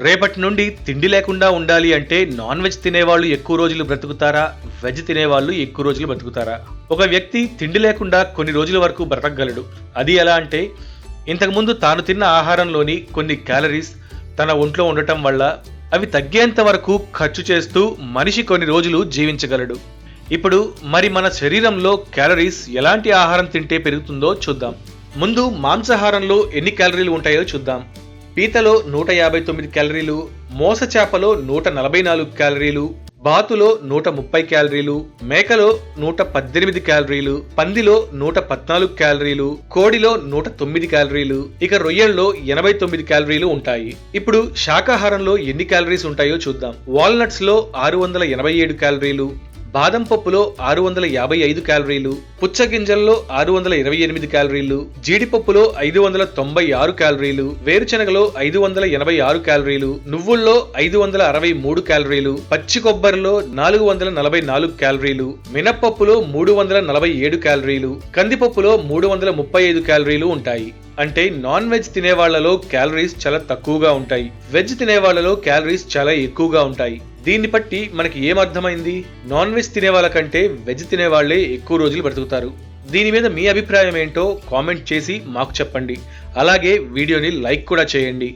రేపటి నుండి తిండి లేకుండా ఉండాలి అంటే నాన్ వెజ్ తినేవాళ్ళు ఎక్కువ రోజులు బ్రతుకుతారా? వెజ్ తినేవాళ్ళు ఎక్కువ రోజులు బ్రతుకుతారా? ఒక వ్యక్తి తిండి లేకుండా కొన్ని రోజుల వరకు బ్రతకగలడు. అది ఎలా అంటే ఇంతకుముందు తాను తిన్న ఆహారంలోని కొన్ని క్యాలరీస్ తన ఒంట్లో ఉండటం వల్ల అవి తగ్గేంత వరకు ఖర్చు చేస్తూ మనిషి కొన్ని రోజులు జీవించగలడు. ఇప్పుడు మరి మన శరీరంలో క్యాలరీస్ ఎలాంటి ఆహారం తింటే పెరుగుతుందో చూద్దాం. ముందు మాంసాహారంలో ఎన్ని క్యాలరీలు ఉంటాయో చూద్దాం. పీతలో నూట యాభై తొమ్మిది క్యాలరీలు మోస చేపలో నూట నలభై నాలుగు క్యాలరీలు బాతులో నూట ముప్పై క్యాలరీలు మేకలో నూట పద్దెనిమిది క్యాలరీలు పందిలో నూట పద్నాలుగు క్యాలరీలు కోడిలో నూట తొమ్మిది క్యాలరీలు ఇక రొయ్యల్లో ఎనభై తొమ్మిది క్యాలరీలు ఉంటాయి. ఇప్పుడు శాకాహారంలో ఎన్ని క్యాలరీస్ ఉంటాయో చూద్దాం. వాల్నట్స్లో ఆరు వందల ఎనభై ఏడు క్యాలరీలు బాదం పప్పులో ఆరు వందల యాభై ఐదు క్యాలరీలు పుచ్చగింజల్లో ఆరు వందల ఇరవై ఎనిమిది క్యాలరీలు జీడిపప్పులో ఐదు వందల తొంభై ఆరు క్యాలరీలు వేరుశనగలో ఐదు వందల ఎనభై ఆరు క్యాలరీలు నువ్వుల్లో ఐదు వందల అరవై మూడు క్యాలరీలు పచ్చి కొబ్బరిలో నాలుగు వందల నలభై నాలుగు క్యాలరీలు మినప్పప్పులో మూడు వందల నలభై ఏడు క్యాలరీలు కందిపప్పులో మూడు వందల ముప్పై ఐదు క్యాలరీలు ఉంటాయి. అంటే నాన్ వెజ్ తినేవాళ్ళలో క్యాలరీస్ చాలా తక్కువగా ఉంటాయి. వెజ్ తినేవాళ్ళలో క్యాలరీస్ చాలా ఎక్కువగా ఉంటాయి. దీన్ని బట్టి మనకి ఏమర్థమైంది నాన్ వెజ్ తినే వాళ్ళకంటే వెజ్ తినే వాళ్ళే ఎక్కువ రోజులు బ్రతుకుతారు. దీని మీద మీ అభిప్రాయం ఏంటో కామెంట్ చేసి మాకు చెప్పండి. అలాగే వీడియోని లైక్ కూడా చేయండి.